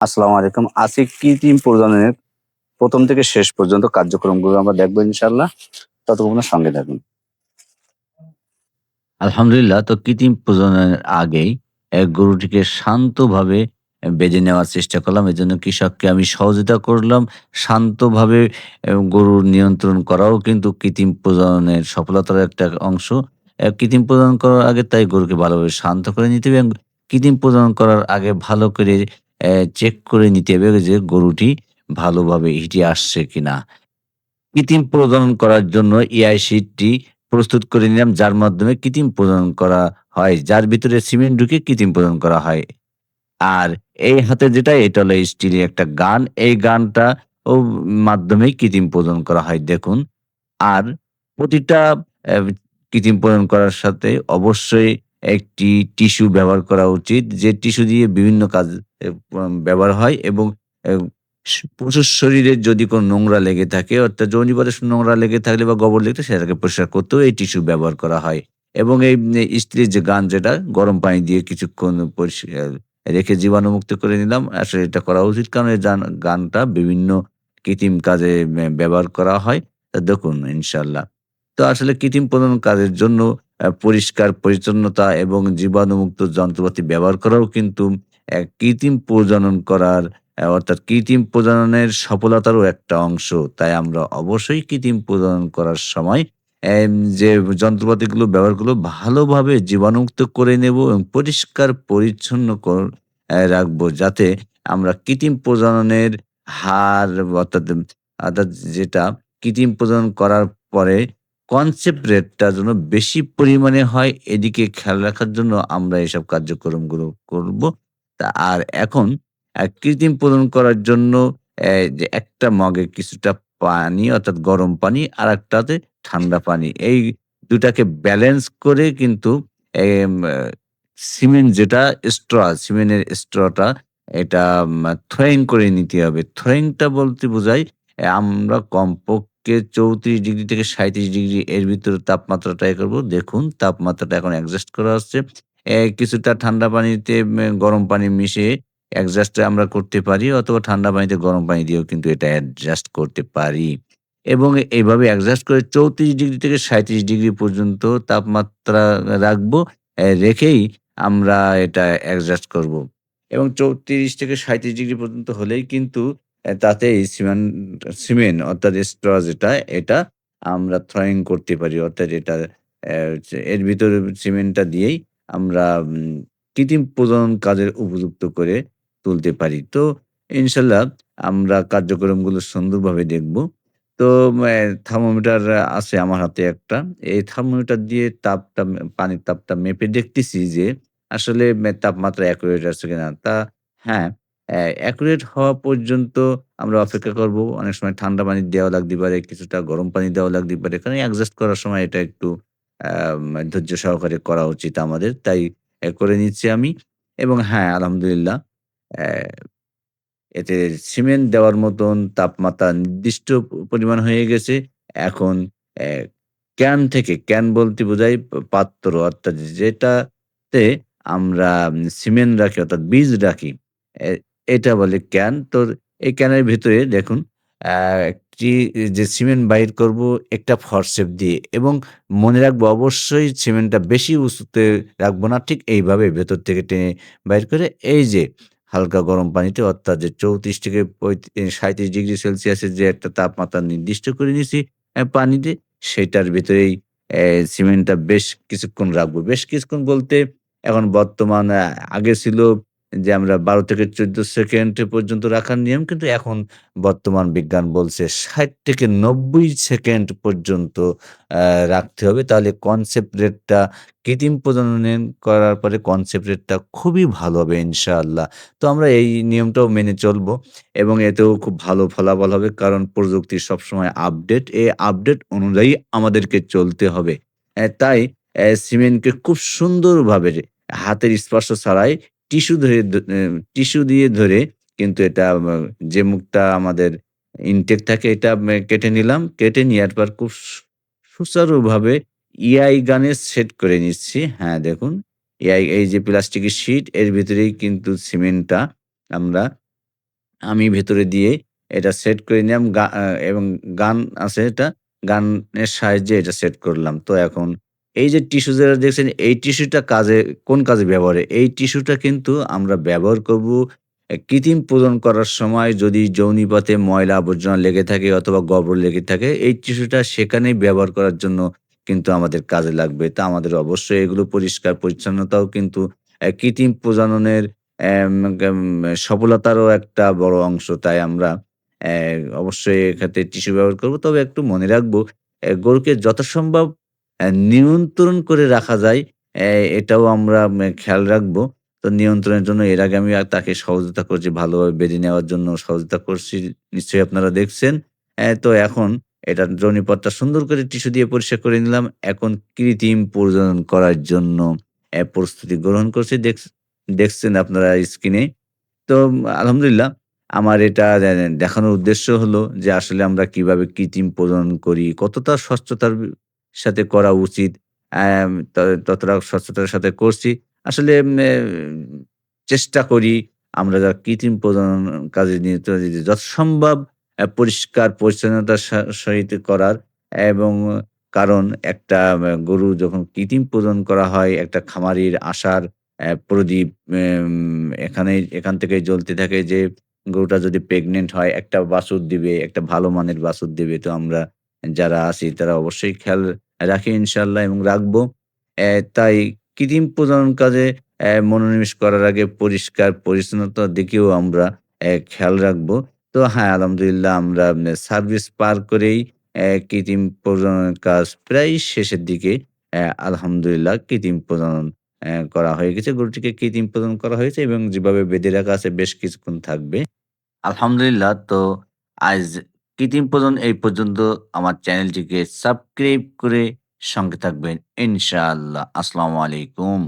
আসসালামু আলাইকুম। আজকে কৃত্রিম প্রজননের প্রথম থেকে শেষ পর্যন্ত কার্যক্রমগুলো আমরা দেখব ইনশাল্লাহ ততক্ষণ সঙ্গে থাকুন। আলহামদুলিল্লাহ, তো কৃত্রিম প্রজননের আগেই গরুটিকে শান্তভাবে বেজে নেওয়ার চেষ্টা করলাম। এজন্য কৃষককে আমি সহযোগিতা করলাম। শান্তভাবে গরুর নিয়ন্ত্রণ করাও কিন্তু কৃত্রিম প্রজননের সফলতার একটা অংশ। কৃত্রিম প্রজনন করার আগে তাই গরুকে ভালোভাবে শান্ত করে নিতে হবে এবং কৃত্রিম প্রজনন করার আগে ভালো করে চেক করে নিতে হবে যে গরুটি ভালোভাবে হিটে আসছে কিনা। কৃত্রিম প্রজনন করার জন্য এআই শিটটি প্রস্তুত করে নিলাম, যার মাধ্যমে কৃত্রিম প্রজনন করা হয়, যার ভিতরে সিমেন্ট ঢুকে কৃত্রিম প্রজনন করা হয়। আর এই হাতে যেটা, এটা হলো স্টিলের একটা গান, এই গানটা ও মাধ্যমে কৃত্রিম প্রজনন করা হয়, দেখুন। আর প্রতিটা কৃত্রিম প্রজনন করার সাথে অবশ্যই একটি টিস্যু ব্যবহার করা উচিত, যে টিস্যু দিয়ে বিভিন্ন কাজ ব্যবহার হয় এবং পশুর শরীরে যদি কোনো নোংরা লেগে থাকে, অর্থাৎ যৌনি যৌনিপাতে নোংরা লেগে থাকলে বা গোবর লেগে সেটাকে পরিষ্কার করতেও এই টিস্যু ব্যবহার করা হয়। এবং এই স্ত্রীর যে গান যেটা, গরম পানি দিয়ে কিছুক্ষণ পরিষ্কার রেখে জীবাণুমুক্ত করে নিলাম, আসলে এটা করা উচিত। কারণ এই গানটা বিভিন্ন কৃত্রিম কাজে ব্যবহার করা হয়। তা দেখুন ইনশাল্লাহ তো আসলে কৃত্রিম প্রজনন কাজের জন্য পরিষ্কার, পরিচ্ছন্নতা এবং জীবাণুমুক্ত যন্ত্রপাতি ব্যবহার করাও কিন্তু কৃত্রিম প্রজনন করার অর্থাৎ কৃত্রিম প্রজননের সফলতারও একটা অংশ। তাই আমরা অবশ্যই কৃত্রিম প্রজনন করার সময় যে যন্ত্রপাতিগুলো ব্যবহার করব, ভালোভাবে জীবাণুমুক্ত করে নেব এবং পরিষ্কার, পরিচ্ছন্ন রাখব যাতে আমরা কৃত্রিম প্রজননের হার, অর্থাৎ অর্থাৎ যেটা কৃত্রিম প্রজনন করার পরে কনসেপ্ট রেটটা যেন বেশি পরিমাণে হয়, এদিকে খেয়াল রাখার জন্য আমরা এসব কার্যক্রমগুলো করব। আর এখন কৃত্রিম পূরণ করার জন্য যে একটা মগে কিছুটা পানি, অর্থাৎ গরম পানি আর একটাতে ঠান্ডা পানি। এই দুটাকে ব্যালেন্স করে কিন্তু সিমেন্ট যেটা স্ট্র সিমেন্টের স্ট্রটা এটা থ্রোয়িং করে নিতে হবে। থ্রোয়িংটা বলতে বোঝায় আমরা কমপক্ষে চৌত্রিশ ডিগ্রি থেকে সাঁত্রিশ ডিগ্রি এর ভিতরে তাপমাত্রাটা এ করব। দেখুন, তাপমাত্রাটা এখন অ্যাডজাস্ট করা হচ্ছে। কিছুটা ঠান্ডা পানিতে গরম পানি মিশিয়ে অ্যাডজাস্ট আমরা করতে পারি, অথবা ঠান্ডা পানিতে গরম পানি দিয়েও কিন্তু এটা অ্যাডজাস্ট করতে পারি। এবং এইভাবে অ্যাডজাস্ট করে চৌত্রিশ ডিগ্রি থেকে সাঁত্রিশ ডিগ্রি পর্যন্ত তাপমাত্রা রাখব রেখেই আমরা এটা অ্যাডজাস্ট করব। এবং চৌত্রিশ থেকে সাঁত্রিশ ডিগ্রি পর্যন্ত হলেই কিন্তু তাতে সিমেন্ট সিমেন্ট অর্থাৎ স্ট্র যেটা, এটা আমরা থ্রয়িং করতে পারি। অর্থাৎ এটা এর ভিতরে সিমেন্টটা দিয়েই আমরা কৃত্রিম প্রজনন কাজের উপযুক্ত করে তুলতে পারি। তো ইনশাল্লাহ আমরা কার্যক্রমগুলো সুন্দরভাবে দেখব। তো থার্মোমিটার আছে আমার হাতে একটা। এই থার্মোমিটার দিয়ে তাপটা, পানির তাপটা মেপে দেখতেছি যে আসলে তাপমাত্রা অ্যাকুরেট আছে কিনা। তা হ্যাঁ অ্যাকুরেট হওয়া পর্যন্ত আমরা অপেক্ষা করব। অনেক সময় ঠান্ডা পানি দেওয়া লাগতে পারে, কিছুটা গরম পানি দেওয়া লাগতে পারে। কারণ অ্যাডজাস্ট করার সময় এটা একটু ধৈর্য সহকারে করা উচিত আমাদের। তাই করে নিচ্ছি আমি। এবং হ্যাঁ আলহামদুলিল্লাহ এতে সিমেন্ট দেওয়ার মতন তাপমাত্রা নির্দিষ্ট পরিমাণ হয়ে গেছে। এখন ক্যান থেকে ক্যান বলতে বোঝায় প- পাত্র, অর্থাৎ যেটাতে আমরা সিমেন্ট রাখি, অর্থাৎ বীজ রাখি এটা বলে ক্যান। তো এই ক্যানের ভিতরে দেখুন একটি, যে সিমেন্ট বাইর করব, একটা ফরসেপ দিয়ে। এবং মনে রাখব, অবশ্যই সিমেন্টটা বেশি উঁচুতে রাখব না, ঠিক এইভাবে ভেতর থেকে টেনে বাইর করে এই যে হালকা গরম পানিতে, অর্থাৎ যে চৌত্রিশ থেকে সাঁত্রিশ ডিগ্রি সেলসিয়াসের যে একটা তাপমাত্রা নির্দিষ্ট করে নিয়েছি পানিতে সেটার ভিতরেই সিমেন্টটা বেশ কিছুক্ষণ রাখব। বেশ কিছুক্ষণ বলতে এখন বর্তমান আগে ছিল যে আমরা বারো থেকে চোদ্দ সেকেন্ড পর্যন্ত রাখার নিয়ম, কিন্তু এখন বর্তমান বিজ্ঞান বলছে ষাট থেকে নব্বই সেকেন্ড পর্যন্ত রাখতে হবে। তাহলে কনসেপ্ট রেটটা কৃত্রিম প্রজনন করার পরে কনসেপ্ট রেটটা খুবই ভালো হবে ইনশাআল্লাহ। তো আমরা এই নিয়মটাও মেনে চলবো এবং এতেও খুব ভালো ফলাফল হবে কারণ প্রযুক্তি সবসময় আপডেট এই আপডেট অনুযায়ী আমাদেরকে চলতে হবে। তাই সিমেন্টকে খুব সুন্দরভাবে হাতের স্পর্শ ছাড়াই টিস্যু ধরে টিস্যু দিয়ে ধরে কিন্তু এটা যে মুখটা আমাদের ইনটেক থাকে এটা কেটে নিলাম। কেটে নেওয়ার পর খুব সুচারুভাবে ইআই গানে সেট করে নিচ্ছি। হ্যাঁ দেখুন। ইআই এই যে প্লাস্টিকের শিট এর ভিতরেই কিন্তু সিমেন্টটা আমরা আমি ভেতরে দিয়ে এটা সেট করে নিলাম। এবং গান আছে এটা, গানের সাহায্যে এটা সেট করলাম। তো এখন এই যে টিস্যু যেটা দেখছেন, এই টিস্যুটা কাজে, কোন কাজে ব্যবহার? এই টিস্যুটা কিন্তু আমরা ব্যবহার করব কৃত্রিম প্রজনন করার সময় যদি যৌনিপাতে ময়লা আবর্জনা লেগে থাকে অথবা গোবর লেগে থাকে, এই টিস্যুটা সেখানেই ব্যবহার করার জন্য কিন্তু আমাদের কাজে লাগবে। তা আমাদের অবশ্যই এগুলো পরিষ্কার পরিচ্ছন্নতাও কিন্তু কৃত্রিম প্রজননের সফলতারও একটা বড় অংশ। তাই আমরা অবশ্যই এক্ষেত্রে টিস্যু ব্যবহার করব। তবে একটু মনে রাখব গরুকে যথাসম্ভব নিয়ন্ত্রণ করে রাখা যায় এটাও আমরা খেয়াল রাখব। তো নিয়ন্ত্রণের জন্য এর আগে আমি তাকে সহযোগিতা করছি ভালোভাবে বেঁধে নেওয়ার জন্য সহযোগিতা করছি। নিশ্চয়ই আপনারা দেখছেন। তো এখন এটা যৌনিপথটা সুন্দর করে টিস্যু দিয়ে পরিষ্কার করে নিলাম। এখন কৃত্রিম প্রজনন করার জন্য প্রস্তুতি গ্রহণ করছি। দেখছেন আপনারা স্ক্রিনে। তো আলহামদুলিল্লাহ আমার এটা দেখানোর উদ্দেশ্য হলো যে আসলে আমরা কীভাবে কৃত্রিম প্রজনন করি, কতটা স্বচ্ছতার সাথে করা উচিত। ততটা স্বচ্ছতার সাথে করছি। আসলে চেষ্টা করি আমরা যারা কৃত্রিম প্রজনন কাজে নিয়োজিত যথাসম্ভব পরিষ্কার পরিচ্ছন্নতার সহিত করার এবং কারণ একটা গরু যখন কৃত্রিম প্রজনন করা হয় একটা খামারির আশার প্রদীপ এম এখানেই এখান থেকেই জ্বলতে থাকে যে গরুটা যদি প্রেগনেন্ট হয় একটা বাছুর দিবে, একটা ভালো মানের বাছুর দিবে। তো আমরা যারা আছি তারা অবশ্যই খেয়াল রাখি ইনশাল্লাহ এবং রাখব। তাই কৃত্রিম প্রজনন কাজে মনোনিবেশ করার আগে পরিষ্কার পরিচ্ছন্নতার দিকেও আমরা খেয়াল রাখব। তো হ্যাঁ, আলহামদুলিল্লাহ আমরা সার্ভিস পার করেই কৃত্রিম প্রজননের কাজ প্রায় শেষের দিকে। আলহামদুলিল্লাহ কৃত্রিম প্রজনন করা হয়ে গেছে। গরুটিকে কৃত্রিম প্রজনন করা হয়েছে এবং যেভাবে বেঁধে রাখা আছে বেশ কিছুক্ষণ থাকবে। আলহামদুলিল্লাহ তো আজ কৃত্রিম প্রজন এই পর্যন্ত আমার চ্যানেলটিকে সাবস্ক্রাইব করে সঙ্গে থাকবেন ইনশাআল্লাহ। আসসালামু আলাইকুম।